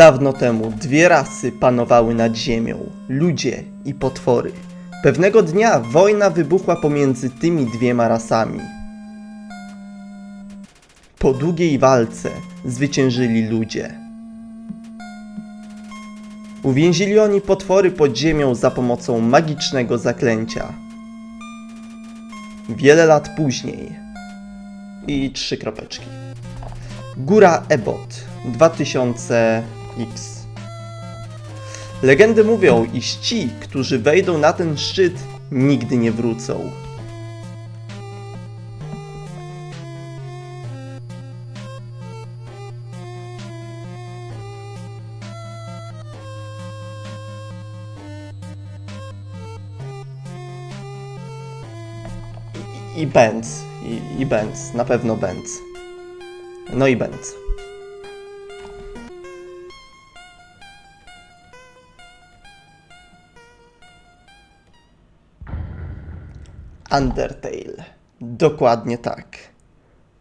Dawno temu dwie rasy panowały nad ziemią ludzie i potwory. Pewnego dnia wojna wybuchła pomiędzy tymi dwiema rasami. Po długiej walce zwyciężyli ludzie. Uwięzili oni potwory pod ziemią za pomocą magicznego zaklęcia. Wiele lat później. I trzy kropeczki. Góra Ebot 2000X. Legendy mówią, iż ci, którzy wejdą na ten szczyt, nigdy nie wrócą. I, i Benz. I, I Benz. Na pewno Benz. No i Benz. Undertale. Dokładnie tak.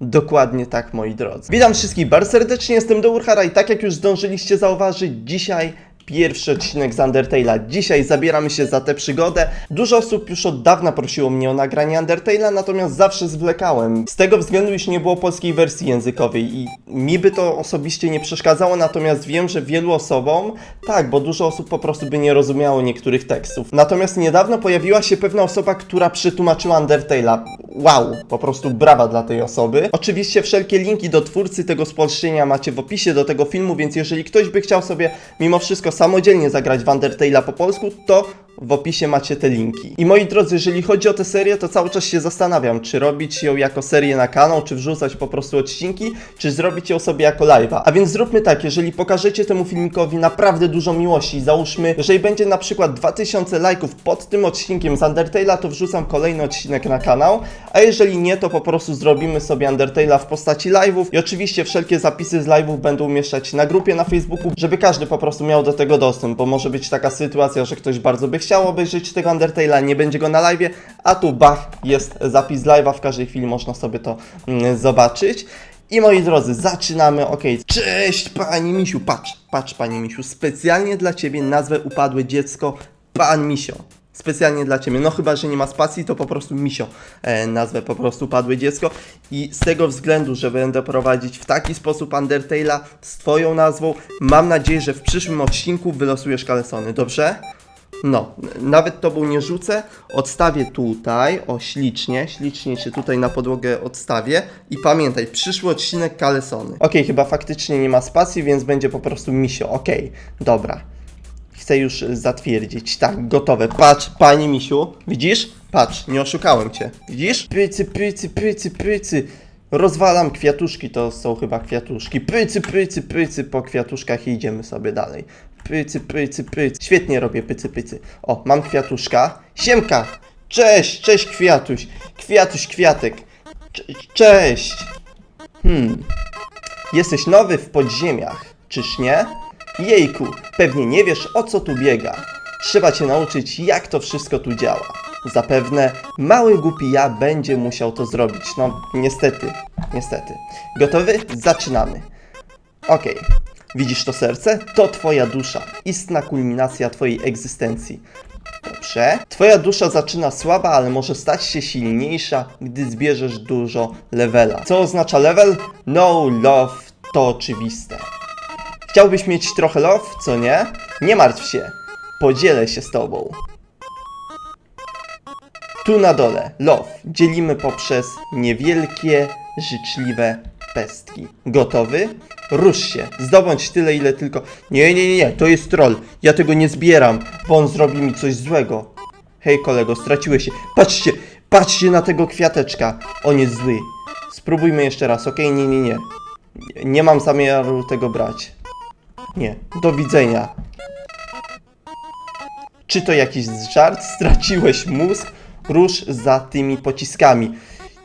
Dokładnie tak, moi drodzy. Witam wszystkich bardzo serdecznie, jestem Dourhara i tak jak już zdążyliście zauważyć, dzisiaj pierwszy odcinek z Undertale'a. Dzisiaj zabieramy się za tę przygodę. Dużo osób już od dawna prosiło mnie o nagranie Undertale'a, natomiast zawsze zwlekałem. Z tego względu, iż nie było polskiej wersji językowej i mi by to osobiście nie przeszkadzało, natomiast wiem, że wielu osobom, tak, bo dużo osób po prostu by nie rozumiało niektórych tekstów. Natomiast niedawno pojawiła się pewna osoba, która przetłumaczyła Undertale'a. Wow, po prostu brawa dla tej osoby. Oczywiście wszelkie linki do twórcy tego spolszczenia macie w opisie do tego filmu, więc jeżeli ktoś by chciał sobie mimo wszystko samodzielnie zagrać w Undertale'a po polsku, to w opisie macie te linki. I moi drodzy, jeżeli chodzi o tę serię, to cały czas się zastanawiam, czy robić ją jako serię na kanał, czy wrzucać po prostu odcinki, czy zrobić ją sobie jako live'a. A więc zróbmy tak, jeżeli pokażecie temu filmikowi naprawdę dużo miłości, załóżmy, jeżeli będzie na przykład 2000 lajków pod tym odcinkiem z Undertale'a, to wrzucam kolejny odcinek na kanał, a jeżeli nie, to po prostu zrobimy sobie Undertale'a w postaci live'ów i oczywiście wszelkie zapisy z live'ów będą umieszczać na grupie na Facebooku, żeby każdy po prostu miał do tego dostęp, bo może być taka sytuacja, że ktoś bardzo by chciał obejrzeć tego Undertale'a, nie będzie go na live'ie, a tu bach, jest zapis live'a, w każdej chwili można sobie to mm, zobaczyć. I moi drodzy, zaczynamy, ok. Cześć Pani Misiu, patrz, patrz Pani Misiu, specjalnie dla Ciebie nazwę upadłe dziecko Pan Misio. Specjalnie dla Ciebie, no chyba, że nie ma spacji, to po prostu Misio e, nazwę po prostu upadłe dziecko. I z tego względu, że będę prowadzić w taki sposób Undertale'a z Twoją nazwą, mam nadzieję, że w przyszłym odcinku wylosujesz kalesony, dobrze? No, nawet tobą nie rzucę, odstawię tutaj, o ślicznie, ślicznie cię tutaj na podłogę odstawię i pamiętaj, przyszły odcinek kalesony. Okej, chyba faktycznie nie ma spacji, więc będzie po prostu misio, okej, dobra. Chcę już zatwierdzić, tak, gotowe, patrz, pani misiu, widzisz? Patrz, nie oszukałem cię, widzisz? Pycy, pycy, pycy, pycy. Rozwalam kwiatuszki, to są chyba kwiatuszki. Pycy, pycy, pycy po kwiatuszkach i idziemy sobie dalej. Pycy, pycy, pycy. Świetnie robię pycy, pycy. O, mam kwiatuszka. Siemka! Cześć, cześć kwiatuś. Kwiatuś, kwiatek. Cze- Cześć! Hmm. Jesteś nowy w podziemiach, czyż nie? Jejku, pewnie nie wiesz o co tu biega. Trzeba cię nauczyć, jak to wszystko tu działa. Zapewne mały głupi ja będzie musiał to zrobić. No, niestety, niestety. Gotowy? Zaczynamy. Okej. Widzisz to serce? To twoja dusza. Istna kulminacja twojej egzystencji. Dobrze. Twoja dusza zaczyna słaba, ale może stać się silniejsza, gdy zbierzesz dużo levela. Co oznacza level? No love to oczywiste. Chciałbyś mieć trochę love, co nie? Nie martw się. Podzielę się z tobą. Tu na dole, love, dzielimy poprzez niewielkie, życzliwe pestki. Gotowy? Rusz się, zdobądź tyle, ile tylko... Nie, nie, nie, nie, to jest troll. Ja tego nie zbieram, bo on zrobi mi coś złego. Hej kolego, straciłeś się. Patrzcie, patrzcie na tego kwiateczka. On jest zły. Spróbujmy jeszcze raz, okej? Nie, nie, nie. Nie mam zamiaru tego brać. Nie, do widzenia. Czy to jakiś żart? Straciłeś mózg? Rusz za tymi pociskami.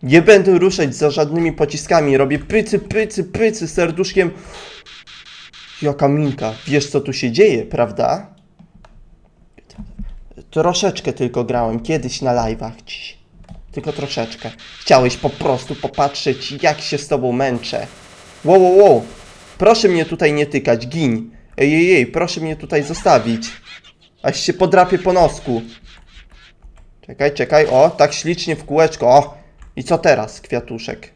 Nie będę ruszać za żadnymi pociskami. Robię pycy, pycy, pycy serduszkiem. Jaka minka. Wiesz co tu się dzieje, prawda? Troszeczkę tylko grałem kiedyś na live'ach dziś. Tylko troszeczkę. Chciałeś po prostu popatrzeć, jak się z tobą męczę. Wow, wow, wow. Proszę mnie tutaj nie tykać, gin. Ej, ej, ej, proszę mnie tutaj zostawić. Aż się podrapię po nosku. Czekaj, czekaj, o, tak ślicznie w kółeczko, o. I co teraz, kwiatuszek?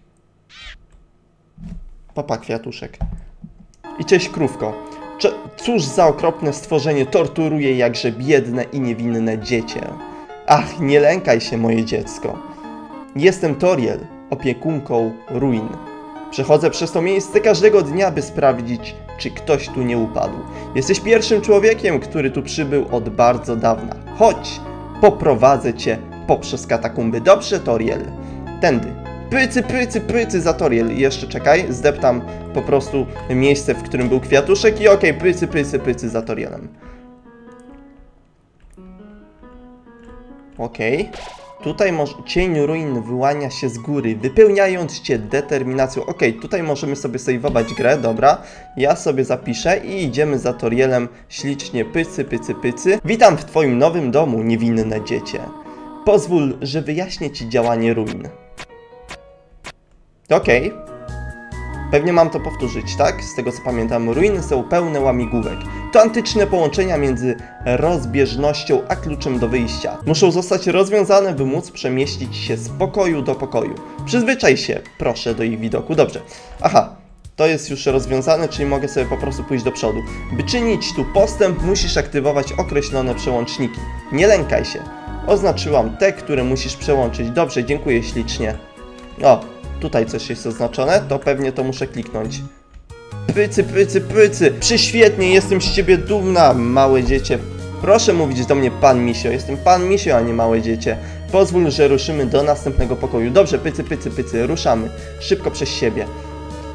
Papa, kwiatuszek. I cześć, krówko. Cóż za okropne stworzenie torturuje jakże biedne i niewinne dziecię. Ach, nie lękaj się, moje dziecko. Jestem Toriel, opiekunką ruin. Przechodzę przez to miejsce każdego dnia, by sprawdzić, czy ktoś tu nie upadł. Jesteś pierwszym człowiekiem, który tu przybył od bardzo dawna. Chodź, poprowadzę cię poprzez katakumby. Dobrze, Toriel? Tędy. Pycy, pycy, pycy za Toriel. I jeszcze czekaj, zdeptam po prostu miejsce, w którym był kwiatuszek i okej, pycy, pycy, pycy za Torielem. Okej. Tutaj moż- cień ruin wyłania się z góry, wypełniając cię determinacją. Okej, tutaj możemy sobie sejwować grę, dobra. Ja sobie zapiszę i idziemy za Torielem ślicznie pycy, pycy, pycy. Witam w twoim nowym domu, niewinne dziecię. Pozwól, że wyjaśnię ci działanie ruin. Okej. Pewnie mam to powtórzyć, tak? Z tego co pamiętam, ruiny są pełne łamigłówek. To antyczne połączenia między rozbieżnością a kluczem do wyjścia. Muszą zostać rozwiązane, by móc przemieścić się z pokoju do pokoju. Przyzwyczaj się, proszę, do ich widoku. Dobrze. Aha, to jest już rozwiązane, czyli mogę sobie po prostu pójść do przodu. By czynić tu postęp, musisz aktywować określone przełączniki. Nie lękaj się. Oznaczyłam te, które musisz przełączyć. Dobrze, dziękuję ślicznie. O, tutaj coś jest oznaczone, to pewnie to muszę kliknąć. Pycy, pycy, pycy. Przyświetnie, jestem z ciebie dumna, małe dziecię. Proszę mówić do mnie pan Misio. Jestem pan Misio, a nie małe dziecię. Pozwól, że ruszymy do następnego pokoju. Dobrze, pycy, pycy, pycy. Ruszamy. Szybko przez siebie.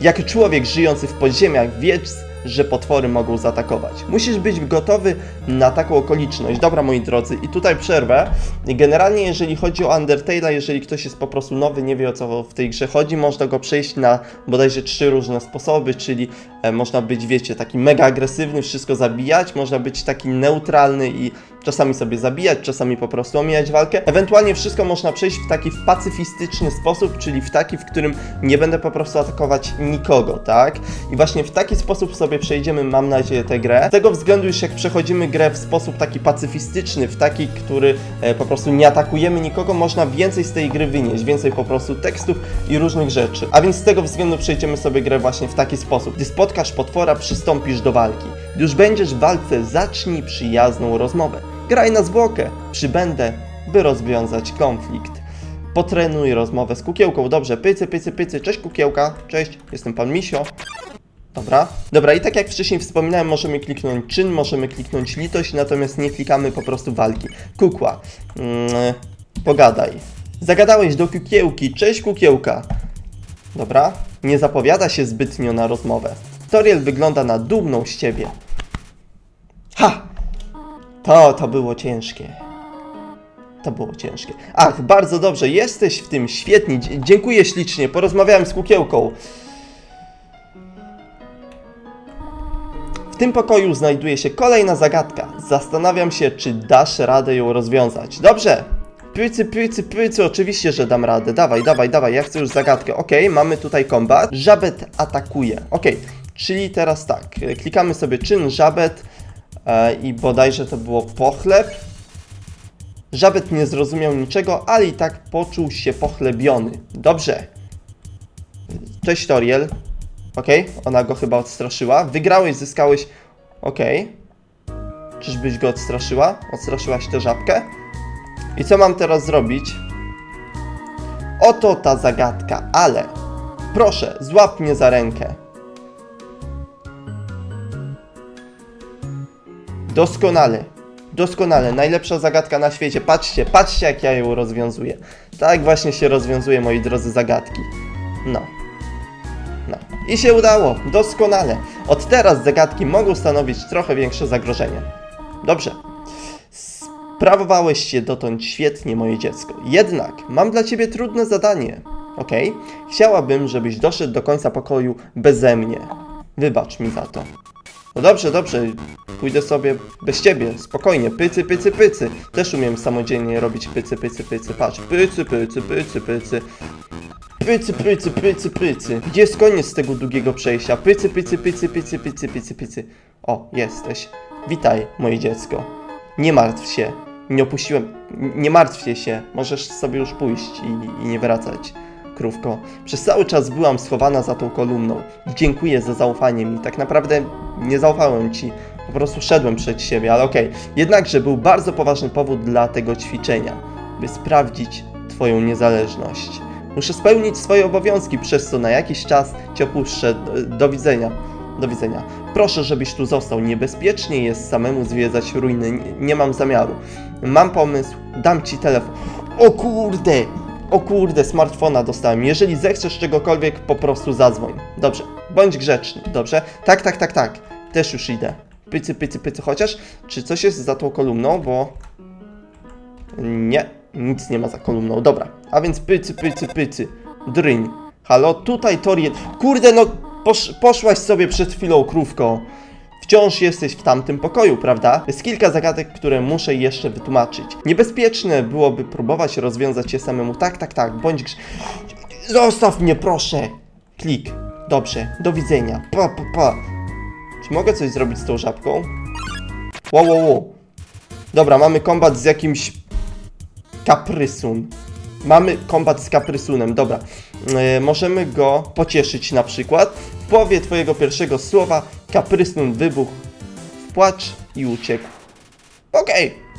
Jak człowiek żyjący w podziemiach, wiedz, że potwory mogą zaatakować. Musisz być gotowy na taką okoliczność. Dobra, moi drodzy, i tutaj przerwę. Generalnie, jeżeli chodzi o Undertale'a, jeżeli ktoś jest po prostu nowy, nie wie o co w tej grze chodzi, można go przejść na bodajże trzy różne sposoby, czyli e, można być, wiecie, taki mega agresywny, wszystko zabijać, można być taki neutralny i czasami sobie zabijać, czasami po prostu omijać walkę. Ewentualnie wszystko można przejść w taki pacyfistyczny sposób, czyli w taki, w którym nie będę po prostu atakować nikogo, tak? I właśnie w taki sposób sobie przejdziemy, mam nadzieję, tę grę. Z tego względu, już jak przechodzimy grę w sposób taki pacyfistyczny, w taki, który e, po prostu nie atakujemy nikogo, można więcej z tej gry wynieść, więcej po prostu tekstów i różnych rzeczy. A więc z tego względu przejdziemy sobie grę właśnie w taki sposób. Gdy spotkasz potwora, przystąpisz do walki. Gdy już będziesz w walce, zacznij przyjazną rozmowę. Graj na zwłokę, przybędę, by rozwiązać konflikt. Potrenuj rozmowę z kukiełką. Dobrze, pycy, pycy, pycy. Cześć kukiełka. Cześć, jestem pan Misio. Dobra. Dobra, i tak jak wcześniej wspominałem, możemy kliknąć czyn, możemy kliknąć litość, natomiast nie klikamy po prostu walki. Kukła. Mm, pogadaj. Zagadałeś do kukiełki. Cześć kukiełka. Dobra. Nie zapowiada się zbytnio na rozmowę. Toriel wygląda na dumną z ciebie. To, to było ciężkie. To było ciężkie. Ach, bardzo dobrze, jesteś w tym świetnie. Dziękuję ślicznie, porozmawiałem z kukiełką. W tym pokoju znajduje się kolejna zagadka. Zastanawiam się, czy dasz radę ją rozwiązać. Dobrze. Pycy, pycy, pycy, oczywiście, że dam radę. Dawaj, dawaj, dawaj, ja chcę już zagadkę. Okej, mamy tutaj kombat. Żabet atakuje. Okej, czyli teraz tak. Klikamy sobie czyn żabet i bodajże to było pochleb. Żabet nie zrozumiał niczego, ale i tak poczuł się pochlebiony. Dobrze. Cześć Toriel. Okej, ona go chyba odstraszyła. Wygrałeś, zyskałeś. Okej. Czyżbyś go odstraszyła? Odstraszyłaś tę żabkę? I co mam teraz zrobić? Oto ta zagadka, ale proszę, złap mnie za rękę. Doskonale. Doskonale, najlepsza zagadka na świecie. Patrzcie, patrzcie jak ja ją rozwiązuję. Tak właśnie się rozwiązuje, moi drodzy, zagadki. No. No. I się udało, doskonale. Od teraz zagadki mogą stanowić trochę większe zagrożenie. Dobrze. Sprawowałeś się dotąd świetnie, moje dziecko. Jednak mam dla ciebie trudne zadanie. Okej? Chciałabym, żebyś doszedł do końca pokoju beze mnie. Wybacz mi za to. No dobrze, dobrze. Pójdę sobie bez ciebie, spokojnie. Pycy, pycy, pycy. Też umiem samodzielnie robić pycy, pycy, pycy. Patrz, pycy, pycy, pycy, pycy. Pycy, pycy, pycy, pycy. Gdzie jest koniec tego długiego przejścia? Pycy, pycy, pycy, pycy, pycy, pycy, pycy. O, jesteś. Witaj, moje dziecko. Nie martw się. Nie opuściłem. Nie martwcie się. Możesz sobie już pójść i, i nie wracać. Krówko, przez cały czas byłam schowana za tą kolumną. Dziękuję za zaufanie mi. Tak naprawdę nie zaufałem ci. Po prostu szedłem przed siebie, ale okej. Jednakże był bardzo poważny powód dla tego ćwiczenia, by sprawdzić Twoją niezależność. Muszę spełnić swoje obowiązki, przez co na jakiś czas Cię opuszczę. Do, do widzenia. Do widzenia. Proszę, żebyś tu został. Niebezpiecznie jest samemu zwiedzać ruiny. Nie, nie mam zamiaru. Mam pomysł. Dam Ci telefon. O kurde! O kurde, smartfona dostałem. Jeżeli zechcesz czegokolwiek, po prostu zadzwoń. Dobrze. Bądź grzeczny. Dobrze? Tak, tak, tak, tak. Też już idę. Pycy, pycy, pycy. Chociaż, czy coś jest za tą kolumną, bo... Nie, nic nie ma za kolumną. Dobra, a więc pycy, pycy, pycy. Dryń. Halo, tutaj Toriel. Kurde, no posz, poszłaś sobie przed chwilą, krówko. Wciąż jesteś w tamtym pokoju, prawda? Jest kilka zagadek, które muszę jeszcze wytłumaczyć. Niebezpieczne byłoby próbować rozwiązać je samemu. Tak, tak, tak, bądź grz... Zostaw mnie, proszę! Klik. Dobrze, do widzenia. Pa, pa, pa. Czy mogę coś zrobić z tą żabką? Wow, wow, wow. Dobra, mamy kombat z jakimś kaprysun. Mamy kombat z kaprysunem, dobra. E, możemy go pocieszyć na przykład. W połowie twojego pierwszego słowa kaprysun wybuchł w płacz i uciekł. Okej.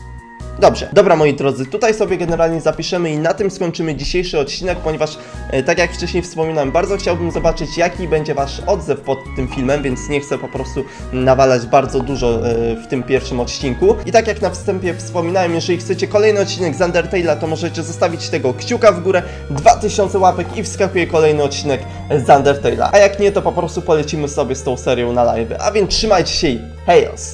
Dobrze, dobra moi drodzy, tutaj sobie generalnie zapiszemy i na tym skończymy dzisiejszy odcinek, ponieważ e, tak jak wcześniej wspominałem, bardzo chciałbym zobaczyć jaki będzie wasz odzew pod tym filmem, więc nie chcę po prostu nawalać bardzo dużo e, w tym pierwszym odcinku. I tak jak na wstępie wspominałem, jeżeli chcecie kolejny odcinek z Undertale'a, to możecie zostawić tego kciuka w górę, 2000 łapek i wskakuje kolejny odcinek z Undertale'a. A jak nie, to po prostu polecimy sobie z tą serią na live. A więc trzymajcie się i hejos!